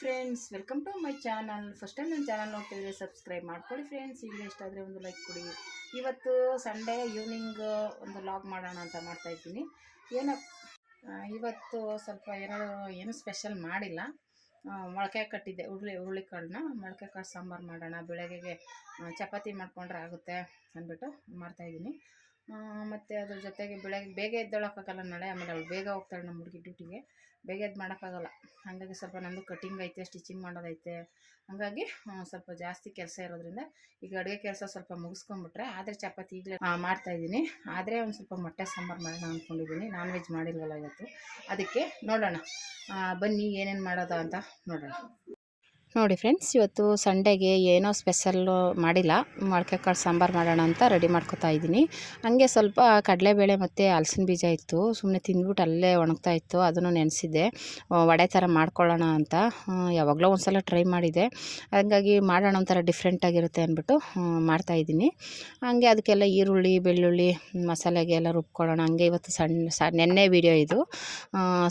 Friends welcome to my channel first time ನನ್ನ channel ನೋಡ್ತಿದ್ರೆ subscribe ಮಾಡ್ಕೊಳ್ಳಿ ಫ್ರೆಂಡ್ಸ್ ಈಗ ಇಷ್ಟ ಆದರೆ ಒಂದು ಲೈಕ್ ಕೊಡಿ. ಇವತ್ತು ಸಂಡೇ ಈವ್ನಿಂಗ್ ಒಂದು ಲಾಗ್ ಮಾಡೋಣ ಅಂತ ಮಾಡ್ತಾ ಇದ್ದೀನಿ. ಏನೋ ಇವತ್ತು ಸ್ವಲ್ಪ ಏನೋ ಏನು ಸ್ಪೆಷಲ್ ಮಾಡಿಲ್ಲ. ಮೊಳಕೆ ಕಟ್ಟಿದ್ದೆ. ಹುರುಳಿ ಹುರುಳಿಕಾಳನ್ನ. ಮೊಳಕೆ ಕಾಳು ಸಾಂಬಾರು ಮಾಡೋಣ. ಬೆಳಗ್ಗೆಗೆ ಚಪಾತಿ ಮಾಡಿಕೊಂಡ್ರೆ ಆಗುತ್ತೆ ಅಂದ್ಬಿಟ್ಟು ಮಾಡ್ತಾಯಿದ್ದೀನಿ ಮತ್ತು ಅದ್ರ ಜೊತೆಗೆ ಬೆಳಗ್ಗೆ ಬೇಗ ಎದ್ದೊಳಕ್ಕಾಗಲ್ಲ ನಾಳೆ, ಆಮೇಲೆ ಅವಳು ಬೇಗ ಹೋಗ್ತಾಳೆ ನಮ್ಮ ಹುಡುಗಿ ಡ್ಯೂಟಿಗೆ. ಬೇಗ ಎದ್ದು ಮಾಡೋಕ್ಕಾಗಲ್ಲ. ಹಾಗಾಗಿ ಸ್ವಲ್ಪ ನಂದು ಕಟಿಂಗ್ ಐತೆ ಸ್ಟಿಚಿಂಗ್ ಮಾಡೋದೈತೆ. ಹಾಗಾಗಿ ಸ್ವಲ್ಪ ಜಾಸ್ತಿ ಕೆಲಸ ಇರೋದ್ರಿಂದ ಈಗ ಅಡುಗೆ ಕೆಲಸ ಸ್ವಲ್ಪ ಮುಗಿಸ್ಕೊಂಬಿಟ್ರೆ ಆದರೆ ಚಪಾತಿ ಈಗಲೇ ಮಾಡ್ತಾಯಿದ್ದೀನಿ ಆದರೆ ಒಂದು ಸ್ವಲ್ಪ ಮೊಟ್ಟೆ ಸಾಂಬಾರು ಮಾಡೋಣ ಅಂದ್ಕೊಂಡಿದ್ದೀನಿ ನಾನ್ ವೆಜ್ ಮಾಡಿಲ್ವಲ್ಲ ಇವತ್ತು. ಅದಕ್ಕೆ ನೋಡೋಣ. ಬನ್ನಿ ಏನೇನು ಮಾಡೋದು ಅಂತ ನೋಡೋಣ. ನೋಡಿ ಫ್ರೆಂಡ್ಸ್, ಇವತ್ತು ಸಂಡೇಗೆ ಏನೋ ಸ್ಪೆಷಲ್ಲು ಮಾಡಿಲ್ಲ. ಕಾಳು ಸಾಂಬಾರು ಮಾಡೋಣ ಅಂತ ರೆಡಿ ಮಾಡ್ಕೊತಾ ಇದ್ದೀನಿ. ಹಂಗೆ ಸ್ವಲ್ಪ ಕಡಲೆಬೇಳೆ ಮತ್ತು ಹಲಸಿನ ಬೀಜ ಇತ್ತು. ಸುಮ್ಮನೆ ತಿಂದ್ಬಿಟ್ಟು ಅಲ್ಲೇ ಒಣಗ್ತಾ ಇತ್ತು. ಅದನ್ನು ನೆನೆಸಿದ್ದೆ. ವಡೆ ಥರ ಮಾಡ್ಕೊಳ್ಳೋಣ ಅಂತ ಯಾವಾಗಲೋ ಒಂದು ಸಲ ಟ್ರೈ ಮಾಡಿದೆ. ಹಾಗಾಗಿ ಮಾಡೋಣ ಒಂಥರ ಡಿಫ್ರೆಂಟಾಗಿರುತ್ತೆ ಅಂದ್ಬಿಟ್ಟು ಮಾಡ್ತಾಯಿದ್ದೀನಿ ಹಾಗೆ ಅದಕ್ಕೆಲ್ಲ ಈರುಳ್ಳಿ, ಬೆಳ್ಳುಳ್ಳಿ, ಮಸಾಲೆಗೆ ಎಲ್ಲ ರುಬ್ಕೊಳ್ಳೋಣ. ಹಂಗೆ ಇವತ್ತು ಸಣ್ಣ ಸ, ನೆನ್ನೆ ವೀಡಿಯೋ ಇದು.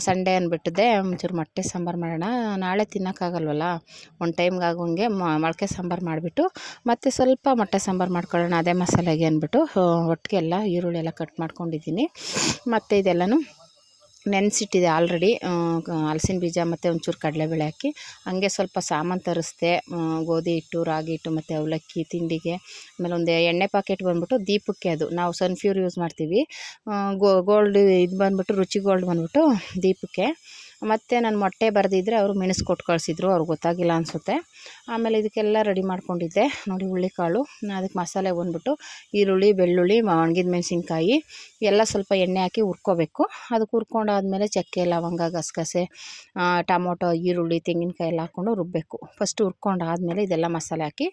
ಸಂಡೇ ಅಂದ್ಬಿಟ್ಟಿದ್ದೆ. ಒಂಚೂರು ಮೊಟ್ಟೆ ಸಾಂಬಾರು ಮಾಡೋಣ. ನಾಳೆ ತಿನ್ನೋಕ್ಕಾಗಲ್ವಲ್ಲ? ಒಂದು ಟೈಮ್ಗೆ ಆಗೋಂಗೆ ಮೊಳಕೆ ಸಾಂಬಾರು ಮಾಡಿಬಿಟ್ಟು ಮತ್ತು ಸ್ವಲ್ಪ ಮೊಟ್ಟೆ ಸಾಂಬಾರು ಮಾಡ್ಕೊಳ್ಳೋಣ, ಅದೇ ಮಸಾಲೆಗೆ ಅಂದ್ಬಿಟ್ಟು ಒಟ್ಟಿಗೆ ಎಲ್ಲ ಈರುಳ್ಳಿ ಎಲ್ಲ ಕಟ್ ಮಾಡ್ಕೊಂಡಿದ್ದೀನಿ. ಮತ್ತು ಇದೆಲ್ಲನೂ ನೆನೆಸಿಟ್ಟಿದೆ ಆಲ್ರೆಡಿ ಹಲಸಿನ ಬೀಜ ಮತ್ತು ಒಂಚೂರು ಕಡಲೆಬೇಳೆ ಹಾಕಿ, ಹಂಗೆ ಸ್ವಲ್ಪ ಸಾಮಾನು ತರಿಸ್ದೆ ಗೋಧಿ ಹಿಟ್ಟು, ರಾಗಿ ಹಿಟ್ಟು ಮತ್ತು ಅವಲಕ್ಕಿ, ತಿಂಡಿಗೆ, ಆಮೇಲೆ ಒಂದು ಎಣ್ಣೆ ಪಾಕೆಟ್ ಬಂದುಬಿಟ್ಟು ದೀಪಕ್ಕೆ ಅದು, ನಾವು ಸನ್ಫ್ಯೂರ್ ಯೂಸ್ ಮಾಡ್ತೀವಿ ಗೋಲ್ಡ್ ಇದು ಬಂದುಬಿಟ್ಟು ರುಚಿ ಗೋಲ್ಡ್ ಬಂದುಬಿಟ್ಟು ದೀಪಕ್ಕೆ ಮತ್ತು ನಾನು ಮೊಟ್ಟೆ ಬರೆದಿದ್ದರೆ ಅವರು ಮೆಣಸು ಕೊಟ್ಟು ಕಳಿಸಿದ್ರು ಅವ್ರಿಗೆ ಗೊತ್ತಾಗಿಲ್ಲ ಅನಿಸುತ್ತೆ. ಆಮೇಲೆ ಇದಕ್ಕೆಲ್ಲ ರೆಡಿ ಮಾಡ್ಕೊಂಡಿದ್ದೆ. ನೋಡಿ ಹುಳ್ಳಿಕಾಳು ಅದಕ್ಕೆ ಮಸಾಲೆ ಬಂದ್ಬಿಟ್ಟು ಈರುಳ್ಳಿ, ಬೆಳ್ಳುಳ್ಳಿ ಒಣಗಿದ ಮೆಣಸಿನ್ಕಾಯಿ, ಎಲ್ಲ ಸ್ವಲ್ಪ ಎಣ್ಣೆ ಹಾಕಿ ಹುರ್ಕೋಬೇಕು. ಅದಕ್ಕೆ ಹುರ್ಕೊಂಡಾದ್ಮೇಲೆ ಚಕ್ಕೆ, ಲವಂಗ, ಗಸಗಸೆ ಟೊಮೊಟೊ, ಈರುಳ್ಳಿ, ತೆಂಗಿನಕಾಯಿ ಎಲ್ಲ ಹಾಕ್ಕೊಂಡು ರುಬ್ಬಬೇಕು ಫಸ್ಟ್ ಹುರ್ಕೊಂಡಾದ್ಮೇಲೆ ಇದೆಲ್ಲ ಮಸಾಲೆ ಹಾಕಿ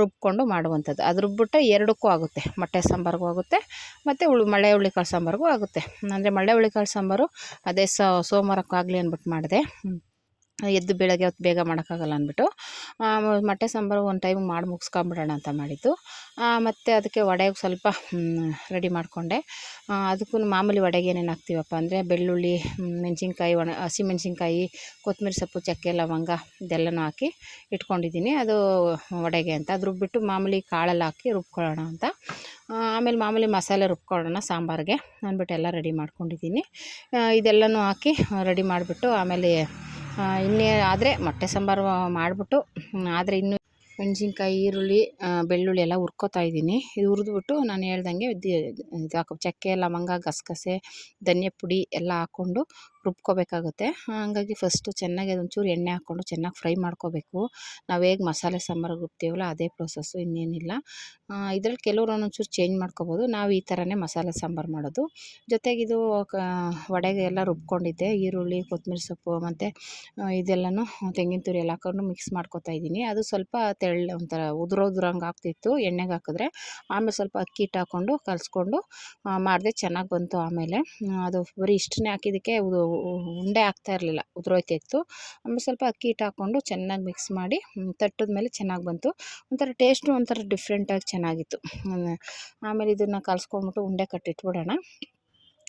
ರುಬ್ಕೊಂಡು ಮಾಡುವಂಥದ್ದು. ಅದು ರುಬ್ಬಿಟ್ಟು ಎರಡಕ್ಕೂ ಆಗುತ್ತೆ. ಮೊಟ್ಟೆ ಸಾಂಬಾರಿಗೂ ಆಗುತ್ತೆ, ಮತ್ತು ಹುಳು, ಮಳೆ ಹುಳ್ಳಿಕಾಳು ಸಾಂಬಾರಿಗೂ ಆಗುತ್ತೆ. ಅಂದರೆ ಮಳೆ ಹುಳ್ಳಿಕಾಳು ಸಾಂಬಾರು ಅದೇ ಸೋಮವಾರಕ್ಕಾಗಲಿ ಅಂದ್ಬಿಟ್ಟು ಮಾಡಿದೆ. ಎದ್ದು ಬೆಳಗ್ಗೆ ಹೊತ್ತು ಬೇಗ ಮಾಡೋಕ್ಕಾಗಲ್ಲ ಅಂದ್ಬಿಟ್ಟು ಮೊಟ್ಟೆ ಸಾಂಬಾರು ಒಂದು ಟೈಮ್ ಮಾಡಿ ಮುಗಿಸ್ಕೊಂಬಿಡೋಣ ಅಂತ ಮಾಡಿದ್ದು. ಮತ್ತು ಅದಕ್ಕೆ ವಡೆಗೆ ಸ್ವಲ್ಪ ರೆಡಿ ಮಾಡಿಕೊಂಡೆ. ಅದಕ್ಕೂ ಮಾಮೂಲಿ ವಡೆಗೆ ಏನೇನು ಹಾಕ್ತೀವಪ್ಪ ಅಂದರೆ ಬೆಳ್ಳುಳ್ಳಿ ಮೆಣಸಿನ್ಕಾಯಿ, ಒಣ ಹಸಿಮೆಣ್ಸಿನ್ಕಾಯಿ ಕೊತ್ತಂಬರಿ ಸೊಪ್ಪು, ಚಕ್ಕೆ, ಲವಂಗ ಇದೆಲ್ಲನೂ ಹಾಕಿ ಇಟ್ಕೊಂಡಿದ್ದೀನಿ. ಅದು ವಡೆಗೆ ಅಂತ. ಅದು ರುಬ್ಬಿಟ್ಟು ಮಾಮೂಲಿ ಕಾಳೆಲ್ಲ ಹಾಕಿ ರುಬ್ಕೊಳ್ಳೋಣ ಅಂತ. ಆಮೇಲೆ ಮಾಮೂಲಿ ಮಸಾಲೆ ರುಬ್ಕೊಳ್ಳೋಣ ಸಾಂಬಾರಿಗೆ ಅಂದ್ಬಿಟ್ಟು ಎಲ್ಲ ರೆಡಿ ಮಾಡ್ಕೊಂಡಿದ್ದೀನಿ. ಇದೆಲ್ಲನೂ ಹಾಕಿ ರೆಡಿ ಮಾಡಿಬಿಟ್ಟು ಆಮೇಲೆ ಇನ್ನೇ ಆದರೆ ಮೊಟ್ಟೆ ಸಾಂಬಾರು ಮಾಡಿಬಿಟ್ಟು ಆದರೆ ಇನ್ನು ಮೆಣಸಿನ್ಕಾಯಿ ಈರುಳ್ಳಿ ಬೆಳ್ಳುಳ್ಳಿ ಎಲ್ಲ ಹುರ್ಕೋತಾ ಇದ್ದೀನಿ. ಇದು ಹುರಿದ್ಬಿಟ್ಟು ನಾನು ಹೇಳ್ದಂಗೆ ಇದು ಹಾಕೋ ಚಕ್ಕೆ, ಲವಂಗ, ಗಸಗಸೆ ಧನಿಯಾ ಪುಡಿ ಎಲ್ಲ ಹಾಕ್ಕೊಂಡು ರುಬ್ಕೋಬೇಕಾಗುತ್ತೆ. ಹಾಗಾಗಿ ಫಸ್ಟು ಚೆನ್ನಾಗಿ ಅದೊಂಚೂರು ಎಣ್ಣೆ ಹಾಕ್ಕೊಂಡು ಚೆನ್ನಾಗಿ ಫ್ರೈ ಮಾಡ್ಕೋಬೇಕು. ನಾವು ಹೇಗೆ ಮಸಾಲೆ ಸಾಂಬಾರು ರುಬ್ತೀವಲ್ಲ ಅದೇ ಪ್ರೊಸೆಸ್ಸು ಇನ್ನೇನಿಲ್ಲ. ಇದರಲ್ಲಿ ಕೆಲವರು ಒಂದೊಂಚೂರು ಚೇಂಜ್ ಮಾಡ್ಕೋಬೋದು. ನಾವು ಈ ಥರನೇ ಮಸಾಲೆ ಸಾಂಬಾರು ಮಾಡೋದು. ಜೊತೆಗೆ ಇದು ವಡೆಗೆ ಎಲ್ಲ ರುಬ್ಕೊಂಡಿದ್ದೆ. ಈರುಳ್ಳಿ ಕೊತ್ತಂಬರಿ ಸೊಪ್ಪು ಮತ್ತು ಇದೆಲ್ಲನೂ ತೆಂಗಿನ ತುರಿ ಎಲ್ಲ ಹಾಕೊಂಡು ಮಿಕ್ಸ್ ಮಾಡ್ಕೊತಾ ಇದ್ದೀನಿ. ಅದು ಸ್ವಲ್ಪ ತೆಳ್ಳ ಒಂಥರ ಉದುರೋದ್ರಂಗೆ ಆಗ್ತಿತ್ತು. ಎಣ್ಣೆಗೆ ಹಾಕಿದ್ರೆ ಆಮೇಲೆ ಸ್ವಲ್ಪ ಅಕ್ಕಿ ಹಿಟ್ಟು ಹಾಕ್ಕೊಂಡು ಕಲಿಸ್ಕೊಂಡು ಮಾಡಿದೆ ಚೆನ್ನಾಗಿ ಬಂತು ಆಮೇಲೆ. ಅದು ಬರೀ ಇಷ್ಟನ್ನೇ ಹಾಕಿದ್ದಕ್ಕೆ ಉಂಡೆ ಆಗ್ತಾ ಇರಲಿಲ್ಲ ಉದುರೋಯ್ತಿತ್ತು ಆಮೇಲೆ ಸ್ವಲ್ಪ ಅಕ್ಕಿ ಹಿಟ್ಟು ಹಾಕ್ಕೊಂಡು ಚೆನ್ನಾಗಿ ಮಿಕ್ಸ್ ಮಾಡಿ ತಟ್ಟದ ಮೇಲೆ ಚೆನ್ನಾಗಿ ಬಂತು. ಒಂಥರ ಟೇಸ್ಟು ಒಂಥರ ಡಿಫ್ರೆಂಟಾಗಿ ಚೆನ್ನಾಗಿತ್ತು. ಆಮೇಲೆ ಇದನ್ನು ಕಲಸ್ಕೊಂಬಿಟ್ಟು ಉಂಡೆ ಕಟ್ಟಿಟ್ಬಿಡೋಣ.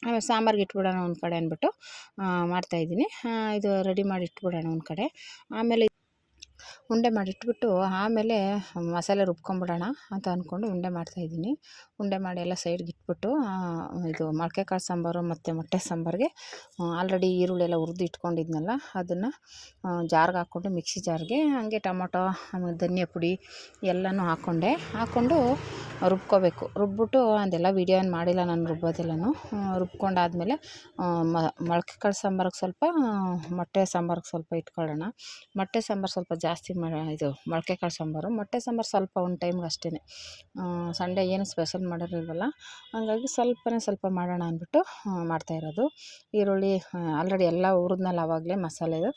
ಆಮೇಲೆ ಸಾಂಬಾರ್ಗೆ ಇಟ್ಬಿಡೋಣ ಒಂದು ಕಡೆ ಅಂದ್ಬಿಟ್ಟು ಮಾಡ್ತಾಯಿದ್ದೀನಿ ಇದು ರೆಡಿ ಮಾಡಿ ಇಟ್ಬಿಡೋಣ ಒಂದು ಕಡೆ. ಆಮೇಲೆ ಉಂಡೆ ಮಾಡಿಟ್ಬಿಟ್ಟು ಆಮೇಲೆ ಮಸಾಲೆ ರುಬ್ಕೊಂಬಿಡೋಣ ಅಂತ ಅಂದ್ಕೊಂಡು ಉಂಡೆ ಮಾಡ್ತಾಯಿದ್ದೀನಿ ಉಂಡೆ ಮಾಡಿ ಎಲ್ಲ ಸೈಡ್ಗೆ ಇಟ್ಬಿಟ್ಟು ಇದು ಮೊಳಕೆ ಕಾಳು ಸಾಂಬಾರು ಮತ್ತು ಮೊಟ್ಟೆ ಸಾಂಬಾರಿಗೆ ಆಲ್ರೆಡಿ ಈರುಳ್ಳಿ ಎಲ್ಲ ಹುರಿದು ಇಟ್ಕೊಂಡಿದ್ನಲ್ಲ, ಅದನ್ನು ಜಾರ್ಗೆ ಹಾಕ್ಕೊಂಡು ಮಿಕ್ಸಿ ಜಾರ್ಗೆ ಹಂಗೆ ಟೊಮೊಟೊ, ಆಮೇಲೆ ಧನಿಯಾ ಪುಡಿ ಎಲ್ಲನೂ ಹಾಕ್ಕೊಂಡೆ ಹಾಕ್ಕೊಂಡು ರುಬ್ಕೋಬೇಕು. ರುಬ್ಬಿಟ್ಟು ಅದೆಲ್ಲ ವೀಡಿಯೋ ಏನು ಮಾಡಿಲ್ಲ ನಾನು ರುಬ್ಬೋದೆಲ್ಲನೂ. ರುಬ್ಕೊಂಡಾದ್ಮೇಲೆ ಮೊಳಕೆ ಕಾಳು ಸಾಂಬಾರಿಗೆ ಸ್ವಲ್ಪ ಮೊಟ್ಟೆ ಸಾಂಬಾರಿಗೆ ಸ್ವಲ್ಪ ಇಟ್ಕೊಳ್ಳೋಣ. ಮೊಟ್ಟೆ ಸಾಂಬಾರು ಸ್ವಲ್ಪ ಜಾಸ್ತಿ ಮಾ, ಇದು ಮೊಳಕೆ ಕಾಳು ಸಾಂಬಾರು. ಮೊಟ್ಟೆ ಸಾಂಬಾರು ಸ್ವಲ್ಪ ಒಂದು ಟೈಮ್ಗೆ ಅಷ್ಟೇ ಸಂಡೇ ಏನು ಸ್ಪೆಷಲ್ ಮಾಡಿರಲ್ವಲ್ಲ ಹಂಗಾಗಿ ಸ್ವಲ್ಪನೇ ಸ್ವಲ್ಪ ಮಾಡೋಣ ಅಂದ್ಬಿಟ್ಟು ಮಾಡ್ತಾಯಿರೋದು ಈರುಳ್ಳಿ ಆಲ್ರೆಡಿ ಎಲ್ಲ ಹುರಿದ್ನಲ್ಲ ಆವಾಗಲೇ ಮಸಾಲೆದು.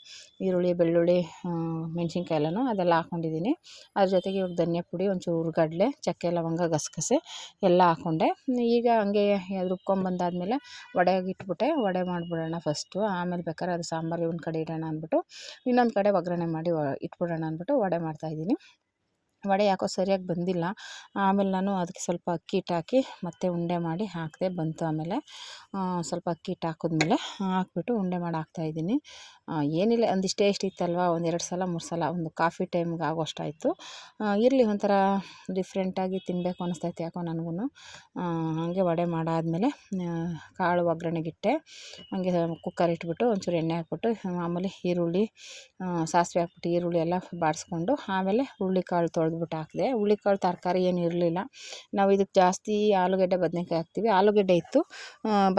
ಈರುಳ್ಳಿ, ಬೆಳ್ಳುಳ್ಳಿ ಮೆಣಸಿನ್ಕಾಯಿ ಎಲ್ಲನೂ ಅದೆಲ್ಲ ಹಾಕ್ಕೊಂಡಿದ್ದೀನಿ ಅದ್ರ ಜೊತೆಗೆ ಇವಾಗ ಧನಿಯಾ ಪುಡಿ ಒಂಚೂರು ಹುರ್ಗಡ್ಲೆ, ಚಕ್ಕೆ, ಲವಂಗ ಗಸಗಸೆ ಎಲ್ಲ ಹಾಕ್ಕೊಂಡೆ ಈಗ ಹಂಗೆ ರುಬ್ಕೊಂಬಂದಾದ್ಮೇಲೆ ವಡೆಗೆ ಇಟ್ಬಿಟ್ಟೆ. ವಡೆ ಮಾಡಿಬಿಡೋಣ ಫಸ್ಟು ಆಮೇಲೆ ಬೇಕಾದ್ರೆ ಅದು ಸಾಂಬಾರು ಒಂದು ಕಡೆ ಇಡೋಣ ಅಂದ್ಬಿಟ್ಟು, ಇನ್ನೊಂದು ಕಡೆ ಒಗ್ಗರಣೆ ಮಾಡಿ ಇಟ್ಬಿಡೋಣ ಅಂದ್ಬಿಟ್ಟು ವಡೆ ಮಾಡ್ತಾಯಿದ್ದೀನಿ ವಡೆ ಯಾಕೋ ಸರಿಯಾಗಿ ಬಂದಿಲ್ಲ. ಆಮೇಲೆ ನಾನು ಅದಕ್ಕೆ ಸ್ವಲ್ಪ ಅಕ್ಕಿ ಹಿಟ್ಟು ಹಾಕಿ ಮತ್ತೆ ಉಂಡೆ ಮಾಡಿ ಹಾಕಿದೆ ಬಂತು ಆಮೇಲೆ. ಸ್ವಲ್ಪ ಅಕ್ಕಿ ಹಿಟ್ಟು ಹಾಕಿದ್ಮೇಲೆ ಹಾಕ್ಬಿಟ್ಟು ಉಂಡೆ ಮಾಡಿ ಹಾಕ್ತಾಯಿದ್ದೀನಿ ಏನಿಲ್ಲ, ಒಂದಿಷ್ಟೇ ಇಷ್ಟ ಇತ್ತಲ್ವ ಎರಡು ಸಲ, ಮೂರು ಸಲ, ಒಂದು ಕಾಫಿ ಟೈಮ್ಗೆ ಆಗೋಷ್ಟಾಯಿತು. ಇರಲಿ, ಒಂಥರ ಡಿಫ್ರೆಂಟಾಗಿ ತಿನ್ನಬೇಕು ಅನಿಸ್ತೈತೆ ಯಾಕೋ ನನಗೂ ಹಾಗೆ ವಡೆ ಮಾಡಾದಮೇಲೆ ಕಾಳು ಒಗ್ಗರಣೆಗಿಟ್ಟೆ, ಹಾಗೆ ಕುಕ್ಕರ್ ಇಟ್ಬಿಟ್ಟು ಒಂಚೂರು ಎಣ್ಣೆ ಹಾಕ್ಬಿಟ್ಟು, ಮಾಮೂಲಿ ಈರುಳ್ಳಿ ಸಾಸಿವೆ ಹಾಕ್ಬಿಟ್ಟು ಈರುಳ್ಳಿ ಎಲ್ಲ ಬಾಡಿಸ್ಕೊಂಡು ಆಮೇಲೆ ಹುರುಳಿಕಾಳು ತೊಳೆದ್ಬಿಟ್ಟು ಹಾಕಿದೆ. ಹುರುಳಿಕಾಳು ತರಕಾರಿ ಏನು ಇರಲಿಲ್ಲ. ನಾವು ಇದಕ್ಕೆ ಜಾಸ್ತಿ ಆಲೂಗಡ್ಡೆ, ಬದನೆಕಾಯಿ ಹಾಕ್ತೀವಿ. ಆಲೂಗಡ್ಡೆ ಇತ್ತು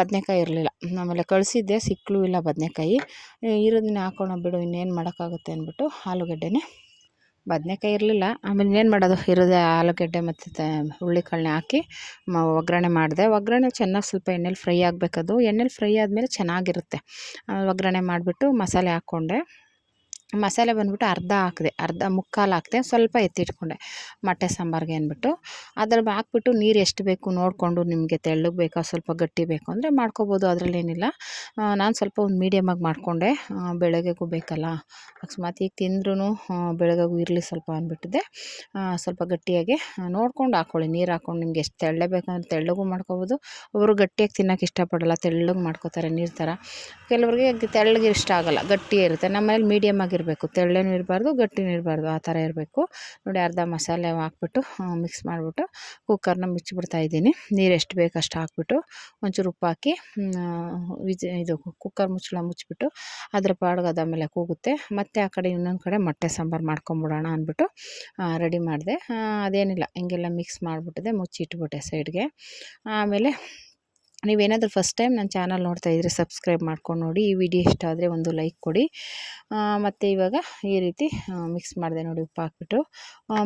ಬದನೆಕಾಯಿ ಇರಲಿಲ್ಲ. ಆಮೇಲೆ ಕಳಿಸಿದ್ದೆ, ಸಿಕ್ಕಲೂ ಇಲ್ಲ ಬದನೇಕಾಯಿ. ಇರೋದನ್ನ ಹಾಕೋಣ ಬಿಡು, ಇನ್ನೇನು ಮಾಡೋಕ್ಕಾಗುತ್ತೆ ಅಂದ್ಬಿಟ್ಟು ಆಲೂಗಡ್ಡೆನೇ. ಬದನೆಕಾಯಿ ಇರಲಿಲ್ಲ, ಆಮೇಲೆ ಇನ್ನೇನು ಮಾಡೋದು? ಇರೋದೇ ಆಲೂಗಡ್ಡೆ ಮತ್ತು ತ, ಹುರುಳಿಕಾಳನ್ನ ಹಾಕಿ ಒಗ್ಗರಣೆ ಮಾಡಿದೆ. ಒಗ್ಗರಣೆ ಚೆನ್ನಾಗಿ ಸ್ವಲ್ಪ ಎಣ್ಣೆಲಿ ಫ್ರೈ ಆಗಬೇಕದು. ಎಣ್ಣೆಲಿ ಫ್ರೈ ಆದಮೇಲೆ ಚೆನ್ನಾಗಿರುತ್ತೆ. ಒಗ್ಗರಣೆ ಮಾಡಿಬಿಟ್ಟು ಮಸಾಲೆ ಹಾಕ್ಕೊಂಡೆ ಮಸಾಲೆ ಬಂದ್ಬಿಟ್ಟು ಅರ್ಧ ಹಾಕಿದೆ, ಅರ್ಧ ಮುಕ್ಕಾಲು ಹಾಕಿದೆ ಸ್ವಲ್ಪ ಎತ್ತಿಟ್ಕೊಂಡೆ. ಮೊಟ್ಟೆ ಸಾಂಬಾರಿಗೆ ಅಂದ್ಬಿಟ್ಟು. ಅದ್ರ ಹಾಕ್ಬಿಟ್ಟು ನೀರು ಎಷ್ಟು ಬೇಕು ನೋಡಿಕೊಂಡು ನಿಮಗೆ ತೆಳ್ಳಗೆ ಬೇಕಾ, ಸ್ವಲ್ಪ ಗಟ್ಟಿ ಬೇಕು ಅಂದರೆ ಮಾಡ್ಕೋಬೋದು ಅದರಲ್ಲೇನಿಲ್ಲ ನಾನು ಸ್ವಲ್ಪ ಒಂದು ಮೀಡಿಯಮಾಗಿ ಮಾಡಿಕೊಂಡೆ. ಬೆಳಗ್ಗೆಗೂ ಬೇಕಲ್ಲ. ಅಕಸ್ಮಾತ್ ಈಗ ತಿಂದ್ರೂ ಬೆಳಗ್ಗೆಗೂ ಇರಲಿ ಸ್ವಲ್ಪ ಅಂದ್ಬಿಟ್ಟಿದ್ದೆ ಸ್ವಲ್ಪ ಗಟ್ಟಿಯಾಗಿ ನೋಡ್ಕೊಂಡು ಹಾಕ್ಕೊಳ್ಳಿ ನೀರು ಹಾಕ್ಕೊಂಡು ನಿಮ್ಗೆ ಎಷ್ಟು ತೆಳ್ಳೆ ಬೇಕಂದ್ರೆ ತೆಳ್ಳಗೂ ಮಾಡ್ಕೋಬೋದು. ಒಬ್ಬರು ಗಟ್ಟಿಯಾಗಿ ತಿನ್ನೋಕೆ ಇಷ್ಟಪಡಲ್ಲ, ತೆಳ್ಳಗೆ ಮಾಡ್ಕೊತಾರೆ ನೀರು ಥರ ಕೆಲವರಿಗೆ ತೆಳ್ಳಗೆ ಇಷ್ಟ ಆಗಲ್ಲ ಗಟ್ಟಿ ಇರುತ್ತೆ. ನಮ್ಮ ಮನೇಲಿ ಮೀಡಿಯಮ್ ತೆಳ್ಳೇನು ಇರಬಾರ್ದು, ಗಟ್ಟಿನೂ ಇರಬಾರ್ದು, ಆ ಥರ ಇರಬೇಕು. ನೋಡಿ ಅರ್ಧ ಮಸಾಲೆ ಹಾಕ್ಬಿಟ್ಟು ಮಿಕ್ಸ್ ಮಾಡಿಬಿಟ್ಟು ಕುಕ್ಕರ್ನ ಮುಚ್ಚಿಬಿಡ್ತಾ ಇದ್ದೀನಿ. ನೀರು ಎಷ್ಟು ಬೇಕು ಅಷ್ಟು ಹಾಕ್ಬಿಟ್ಟು ಒಂಚೂರು ಉಪ್ಪು ಹಾಕಿ ಇದು ಕುಕ್ಕರ್ ಮುಚ್ಚಳ ಮುಚ್ಚಿಬಿಟ್ಟು ಅದ್ರ ಪಾಡ್ಗೆ ಅದಾದಮೇಲೆ ಕೂಗುತ್ತೆ. ಮತ್ತು ಆ ಕಡೆ ಇನ್ನೊಂದು ಕಡೆ ಮೊಟ್ಟೆ ಸಾಂಬಾರು ಮಾಡ್ಕೊಂಬಿಡೋಣ ಅಂದ್ಬಿಟ್ಟು ರೆಡಿ ಮಾಡಿದೆ. ಅದೇನಿಲ್ಲ, ಹಿಂಗೆಲ್ಲ ಮಿಕ್ಸ್ ಮಾಡಿಬಿಟ್ಟಿದೆ, ಮುಚ್ಚಿಟ್ಬಿಟ್ಟೆ ಸೈಡ್ಗೆ ಆಮೇಲೆ ನೀವೇನಾದರೂ ಫಸ್ಟ್ ಟೈಮ್ ನನ್ನ ಚಾನಲ್ ನೋಡ್ತಾ ಇದ್ದರೆ ಸಬ್ಸ್ಕ್ರೈಬ್ ಮಾಡ್ಕೊಂಡು ನೋಡಿ, ಈ ವಿಡಿಯೋ ಇಷ್ಟ ಆದರೆ ಒಂದು ಲೈಕ್ ಕೊಡಿ. ಮತ್ತು ಇವಾಗ ಈ ರೀತಿ ಮಿಕ್ಸ್ ಮಾಡಿದೆ ನೋಡಿ ಉಪ್ಪು ಹಾಕ್ಬಿಟ್ಟು.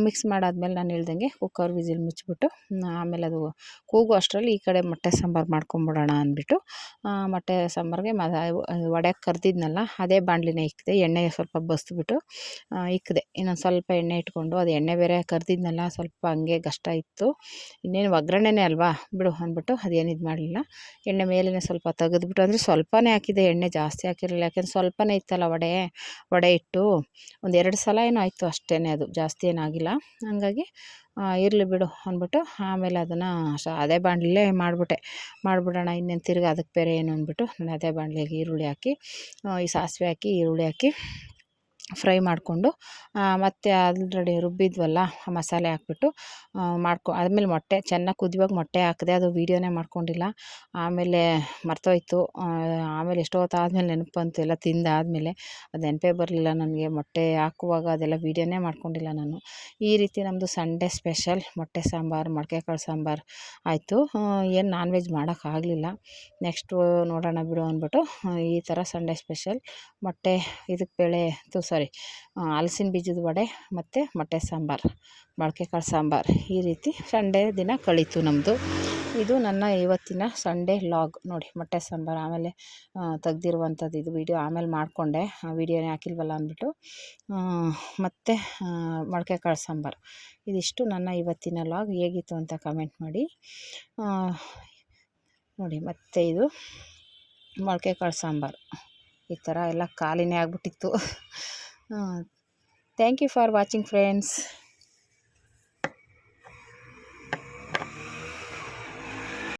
ಮಿಕ್ಸ್ ಮಾಡಾದ್ಮೇಲೆ ನಾನು ಹೇಳ್ದಂಗೆ ಕುಕ್ಕರ್ ವಿಸಿಲ್ ಮುಚ್ಚಿಬಿಟ್ಟು ಆಮೇಲೆ ಅದು ಕೂಗು ಅಷ್ಟರಲ್ಲಿ ಈ ಕಡೆ ಮೊಟ್ಟೆ ಸಾಂಬಾರು ಮಾಡ್ಕೊಂಬಿಡೋಣ ಅಂದ್ಬಿಟ್ಟು. ಮೊಟ್ಟೆ ಸಾಂಬಾರಿಗೆ ಮ ವಡೆ ಕರೆದಿದ್ನಲ್ಲ, ಅದೇ ಬಾಣಲಿನೇ ಇಕ್ಕಿದೆ ಎಣ್ಣೆ ಸ್ವಲ್ಪ ಬಸ್ದುಬಿಟ್ಟು ಇಕ್ಕಿದೆ ಇನ್ನೊಂದು ಸ್ವಲ್ಪ ಎಣ್ಣೆ ಇಟ್ಕೊಂಡು, ಅದು ಎಣ್ಣೆ ಬೇರೆ ಕರೆದಿದ್ನಲ್ಲ, ಸ್ವಲ್ಪ ಹಂಗೆ ಕಷ್ಟ ಇತ್ತು. ಇನ್ನೇನು ಒಗ್ಗರಣೆನೇ ಅಲ್ವಾ? ಬಿಡು ಅಂದ್ಬಿಟ್ಟು ಅದೇನು ಇದು ಮಾಡಲಿಲ್ಲ. ಎಣ್ಣೆ ಮೇಲೇ ಸ್ವಲ್ಪ ತೆಗೆದ್ಬಿಟ್ಟು, ಅಂದರೆ ಸ್ವಲ್ಪನೇ ಹಾಕಿದೆ ಎಣ್ಣೆ ಜಾಸ್ತಿ ಹಾಕಿರಲಿಲ್ಲ. ಯಾಕೆಂದ್ರೆ ಸ್ವಲ್ಪನೇ ಇತ್ತಲ್ಲ ವಡೆ ವಡೆ ಇಟ್ಟು ಒಂದು ಎರಡು ಸಲ ಏನೋ ಆಯಿತು ಅಷ್ಟೇ ಅದು, ಜಾಸ್ತಿ ಏನಾಗಿಲ್ಲ ಹಾಗಾಗಿ ಇರಲಿ ಬಿಡು ಅಂದ್ಬಿಟ್ಟು ಆಮೇಲೆ ಅದನ್ನು ಅದೇ ಬಾಣಲಿಲೇ ಮಾಡಿಬಿಟ್ಟೆ. ಮಾಡಿಬಿಡೋಣ ಇನ್ನೇನು ತಿರ್ಗಿ ಅದಕ್ಕೆ ಬೇರೆ ಏನು ಅಂದ್ಬಿಟ್ಟು ನಾನು ಅದೇ ಬಾಣಲೆಗೆ ಈರುಳ್ಳಿ ಹಾಕಿ ಈ ಸಾಸಿವೆ ಹಾಕಿ ಈರುಳ್ಳಿ ಹಾಕಿ ಫ್ರೈ ಮಾಡಿಕೊಂಡು ಮತ್ತು ಆಲ್ರೆಡಿ ರುಬ್ಬಿದ್ವಲ್ಲ, ಆ ಮಸಾಲೆ ಹಾಕ್ಬಿಟ್ಟು ಮಾಡ್ಕೊ, ಆದಮೇಲೆ ಮೊಟ್ಟೆ, ಚೆನ್ನಾಗಿ ಕುದಿಯುವಾಗ ಮೊಟ್ಟೆ ಹಾಕಿದೆ ಅದು ವೀಡಿಯೋನೇ ಮಾಡ್ಕೊಂಡಿಲ್ಲ. ಆಮೇಲೆ ಮರ್ತೋಯ್ತು. ಆಮೇಲೆ ಎಷ್ಟೊತ್ತು ಆದಮೇಲೆ ನೆನಪು ಬಂತು, ಎಲ್ಲ ತಿಂದಾದಮೇಲೆ. ಅದು ನೆನಪೇ ಬರಲಿಲ್ಲ ನನಗೆ, ಮೊಟ್ಟೆ ಹಾಕುವಾಗ ಅದೆಲ್ಲ ವೀಡಿಯೋನೇ ಮಾಡ್ಕೊಂಡಿಲ್ಲ ನಾನು. ಈ ರೀತಿ ನಮ್ಮದು ಸಂಡೇ ಸ್ಪೆಷಲ್, ಮೊಟ್ಟೆ ಸಾಂಬಾರು ಮೊಳಕೆ ಕಾಳು ಸಾಂಬಾರು ಆಯಿತು. ಏನು ನಾನ್ ವೆಜ್ ಮಾಡೋಕ್ಕಾಗಲಿಲ್ಲ ನೆಕ್ಸ್ಟು ನೋಡೋಣ ಬಿಡು ಅಂದ್ಬಿಟ್ಟು, ಈ ಥರ ಸಂಡೇ ಸ್ಪೆಷಲ್, ಮೊಟ್ಟೆ ಇದಕ್ಕೆ ಬೇಳೆ ತು ಸಾರಿ ಹಲಸಿನ ಬೀಜದ ವಡೆ ಮತ್ತು ಮೊಟ್ಟೆ ಸಾಂಬಾರು ಮೊಳಕೆ ಕಾಳು ಸಾಂಬಾರು. ಈ ರೀತಿ ಸಂಡೇ ದಿನ ಕಳೀತು ನಮ್ಮದು ಇದು ನನ್ನ ಇವತ್ತಿನ ಸಂಡೇ ಲಾಗ್ ನೋಡಿ, ಮೊಟ್ಟೆ ಸಾಂಬಾರು. ಆಮೇಲೆ ತೆಗ್ದಿರುವಂಥದ್ದು ಇದು ವೀಡಿಯೋ ಆಮೇಲೆ ಮಾಡಿಕೊಂಡೆ. ಆ, ವೀಡಿಯೋನೇ ಹಾಕಿಲ್ವಲ್ಲ ಅಂದ್ಬಿಟ್ಟು. ಮತ್ತು ಮೊಳಕೆ ಕಾಳು ಸಾಂಬಾರು. ಇದಿಷ್ಟು ನನ್ನ ಇವತ್ತಿನ ಲಾಗ್. ಹೇಗಿತ್ತು ಅಂತ ಕಮೆಂಟ್ ಮಾಡಿ. ನೋಡಿ, ಮತ್ತು ಇದು ಮೊಳಕೆ ಕಾಳು ಸಾಂಬಾರು. ಈ ಥರ ಎಲ್ಲ ಖಾಲಿನೇ ಆಗಿಬಿಟ್ಟಿತ್ತು. Thank you for watching friends